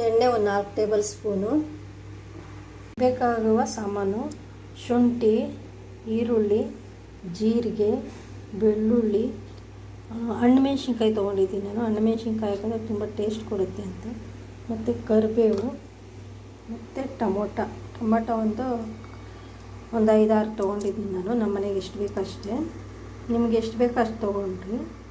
ಎಣ್ಣೆ ಒಂದು ನಾಲ್ಕು ಟೇಬಲ್ ಸ್ಪೂನು. ಬೇಕಾಗುವ ಸಾಮಾನು, ಶುಂಠಿ, ಈರುಳ್ಳಿ, ಜೀರಿಗೆ, ಬೆಳ್ಳುಳ್ಳಿ ಹಣ್ಣು ಹಣ್ಣುಮೆಣ್ಸಿನ್ಕಾಯಿ ತೊಗೊಂಡಿದ್ದೀನಿ ನಾನು. ಹಣ್ಣುಮೆಣ್ಸಿನ್ಕಾಯಿ ಹಾಕಿದ್ರೆ ತುಂಬ ಟೇಸ್ಟ್ ಕೊಡುತ್ತೆ ಅಂತ. ಮತ್ತು ಕರಿಬೇವು, ಮತ್ತು ಟೊಮೊಟ. ಟೊಮೊಟ ಒಂದು ಒಂದು ಐದಾರು ತೊಗೊಂಡಿದ್ದೀನಿ ನಾನು. ನಮ್ಮ ಮನೆಗೆ ಎಷ್ಟು ಬೇಕು ಅಷ್ಟೇ. ನಿಮ್ಗೆ ಎಷ್ಟು ಬೇಕು ಅಷ್ಟು ತೊಗೊಂಡ್ರಿ.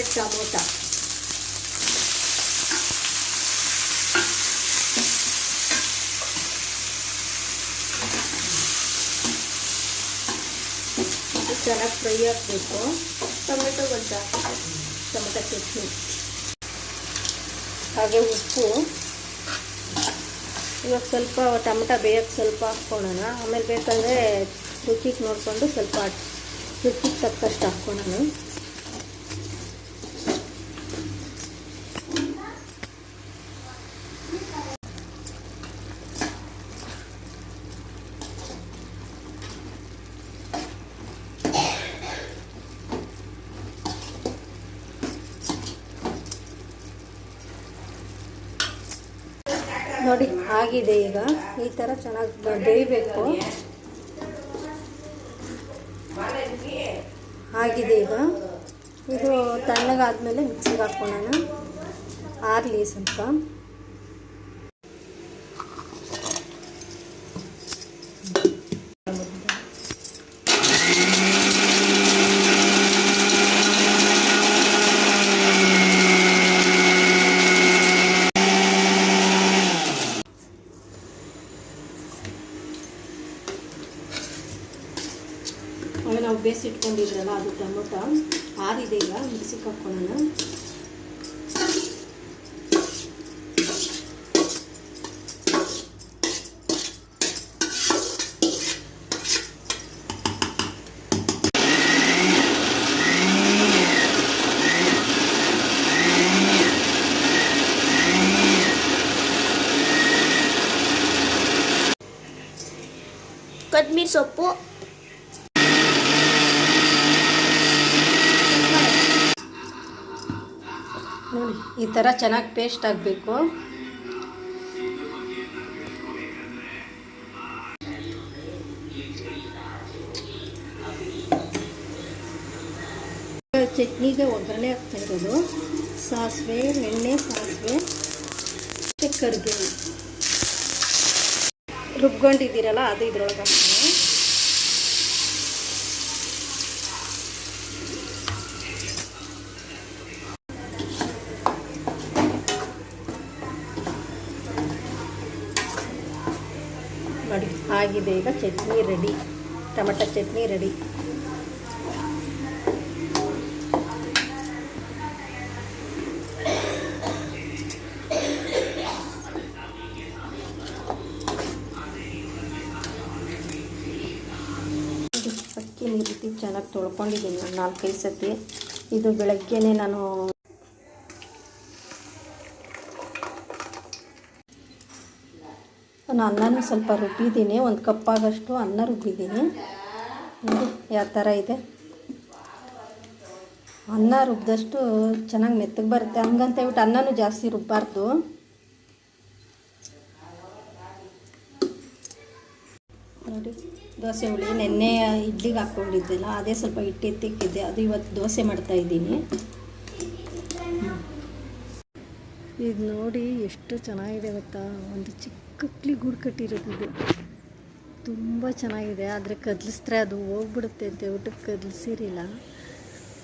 ಮತ್ತು ಟೊಮೊಟ ಚೆನ್ನಾಗಿ ಫ್ರೈ ಆಗಬೇಕು ಟೊಮೆಟೊ ಗೊಜ್ಜು ಟೊಮೆಟೊ ಚಟ್ನಿ ಹಾಗೆ ಉಪ್ಪು ಇವಾಗ ಸ್ವಲ್ಪ ಟೊಮೆಟೊ ಬೇಯಕ್ಕೆ ಸ್ವಲ್ಪ ಹಾಕ್ಕೊಳ್ಳೋಣ ಆಮೇಲೆ ಬೇಕಂದರೆ ರುಚಿಗೆ ನೋಡಿಕೊಂಡು ಸ್ವಲ್ಪ ರುಚಿಗೆ ತಕ್ಕಷ್ಟು ಹಾಕ್ಕೊಳ್ಳೋಣ ನೋಡಿ, ಆಗಿದೆ ಈಗ. ಈ ಥರ ಚೆನ್ನಾಗಿ ಬೇಯಬೇಕು. ಆಗಿದೆ ಈಗ. ಇದು ತಣ್ಣಗಾದ್ಮೇಲೆ ಮಿಕ್ಸಿಗೆ ಹಾಕ್ಕೊಳ್ಳೋಣ ಆರಲಿ ಸ್ವಲ್ಪ. ಬೇಯಿಸಿಟ್ಕೊಂಡಿದ್ರಲ್ಲ ಅದು ಟೊಮೊಟೊ ಆರಿದೆ ಈಗ ಮಿಕ್ಸಿಗೆ ಹಾಕ್ಕೊಳ್ಳೋಣ ಕೊತ್ತಂಬರಿ ಸೊಪ್ಪು ನೋಡಿ, ಈ ಥರ ಚೆನ್ನಾಗಿ ಪೇಸ್ಟ್ ಆಗಬೇಕು. ಚಟ್ನಿಗೆ ಒಗ್ಗರಣೆ ಹಾಕ್ತಾ ಇರೋದು. ಸಾಸಿವೆ, ಎಣ್ಣೆ, ಸಾಸಿವೆ ಕರಿಬೇವು ರುಬ್ಕೊಂಡಿದ್ದೀರಲ್ಲ, ಅದು ಇದ್ರೊಳಗೆ ಹಾಕ್ತೀನಿ. ನೋಡಿ ಆಗಿದೆ. ಈಗ chutney ready. Tomato chutney ready. ಅಕ್ಕಿ ನೀರು ಚೆನ್ನಾಗಿ ತೊಳ್ಕೊಂಡಿದ್ದೀನಿ ಒಂದು ನಾಲ್ಕೈದು ಸತಿ. ಇದು ಬೆಳಗ್ಗೆನೇ ನಾನು ನಾನು ಅನ್ನನೂ ಸ್ವಲ್ಪ ರುಬ್ಬಿದ್ದೀನಿ, ಒಂದು ಕಪ್ಪಾಗಷ್ಟು ಅನ್ನ ರುಬ್ಬಿದ್ದೀನಿ. ನೋಡಿ, ಯಾವ ಥರ ಇದೆ. ಅನ್ನ ರುಬ್ಬಿದಷ್ಟು ಚೆನ್ನಾಗಿ ಮೆತ್ತಗೆ ಬರುತ್ತೆ. ಹಂಗಂತ ಹೇಳ್ಬಿಟ್ಟು ಅನ್ನನೂ ಜಾಸ್ತಿ ರುಬ್ಬಾರ್ದು. ನೋಡಿ, ದೋಸೆ ಹುಳಿ ನೆನ್ನೆ ಇಡ್ಲಿಗೆ ಹಾಕ್ಕೊಂಡಿದ್ದೆಲ್ಲ ಅದೇ ಸ್ವಲ್ಪ ಹಿಟ್ಟು ತಿಕ್ಕಿದ್ದೆ ಅದು ಇವತ್ತು ದೋಸೆ ಮಾಡ್ತಾ ಇದ್ದೀನಿ. ಇದು ನೋಡಿ ಎಷ್ಟು ಚೆನ್ನಾಗಿದೆ ಗೊತ್ತಾ? ಒಂದು ಚಿಕ್ಕಕ್ಲಿ ಗೂಡು ಕಟ್ಟಿರೋದು ಇದು. ತುಂಬ ಚೆನ್ನಾಗಿದೆ. ಆದರೆ ಕದಲಿಸಿದ್ರೆ ಅದು ಹೋಗ್ಬಿಡುತ್ತೆ ಅಂತ ಹೇಳ್ಬಿಟ್ಟು ಕದಲಿಸಿರಿಲ್ಲ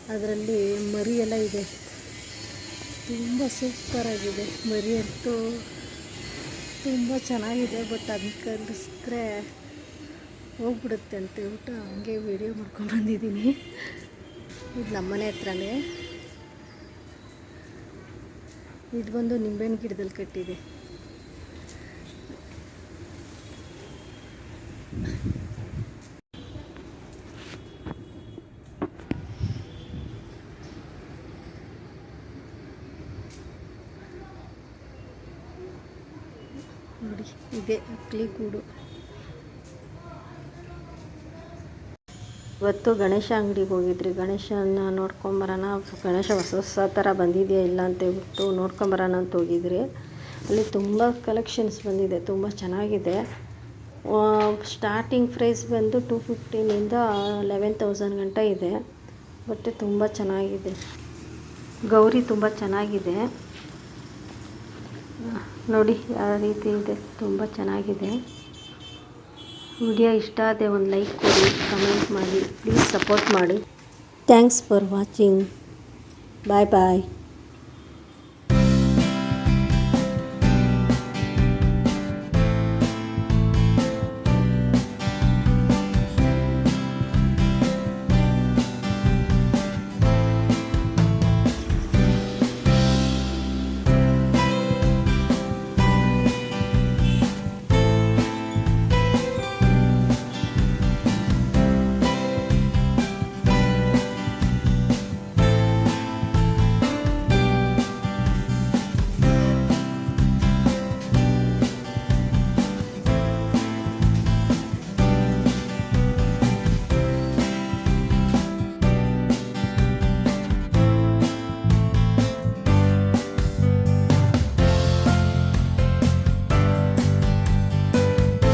ಅದರಲ್ಲಿ ಮರಿ ಎಲ್ಲ ಇದೆ. ತುಂಬ ಸೂಪರಾಗಿದೆ ಮರಿ ಅಂತೂ. ತುಂಬ ಚೆನ್ನಾಗಿದೆ, ಬಟ್ ಅದನ್ನ ಕಲಿಸಿದ್ರೆ ಹೋಗ್ಬಿಡುತ್ತೆ ಅಂತ ಹೇಳ್ಬಿಟ್ಟು ಹಂಗೆ ವಿಡಿಯೋ ಮಾಡ್ಕೊಂಡು ಬಂದಿದ್ದೀನಿ. ಇದು ನಮ್ಮನೆ ಹತ್ರನೇ. ಇದು ಬಂದು ನಿಂಬೆಹಣ್ಣು ಗಿಡದಲ್ಲಿ ಕಟ್ಟಿದೆ ನೋಡಿ ಇದೆ ಕೂಡು ಇವತ್ತು ಗಣೇಶ ಅಂಗಡಿಗೆ ಹೋಗಿದ್ರಿ. ಗಣೇಶನ ನೋಡ್ಕೊಂಬರೋಣ ಗಣೇಶ ಹೊಸ ಹೊಸ ಥರ ಬಂದಿದೆಯಾ ಇಲ್ಲ ಅಂತ ಹೇಳ್ಬಿಟ್ಟು ನೋಡ್ಕೊಂಬರೋಣ ಅಂತ ಹೋಗಿದ್ರಿ. ಅಲ್ಲಿ ತುಂಬ ಕಲೆಕ್ಷನ್ಸ್ ಬಂದಿದೆ. ತುಂಬ ಚೆನ್ನಾಗಿದೆ. ಸ್ಟಾರ್ಟಿಂಗ್ ಪ್ರೈಸ್ ಬಂದು ಟೂ ಫಿಫ್ಟೀನಿಂದ ಲೆವೆನ್ ತೌಸಂಡ್ ಗಂಟ ಇದೆ. ಬಟ್ಟೆ ತುಂಬ ಚೆನ್ನಾಗಿದೆ. ಗೌರಿ ತುಂಬ ಚೆನ್ನಾಗಿದೆ. ನೋಡಿ ಯಾವ ರೀತಿ ಇದೆ. ತುಂಬ ಚೆನ್ನಾಗಿದೆ. ವಿಡಿಯೋ ಇಷ್ಟ ಆದರೆ ಒಂದು ಲೈಕ್ ಕೊಡಿ, ಕಮೆಂಟ್ ಮಾಡಿ ಪ್ಲೀಸ್ ಸಪೋರ್ಟ್ ಮಾಡಿ. Thanks for watching bye bye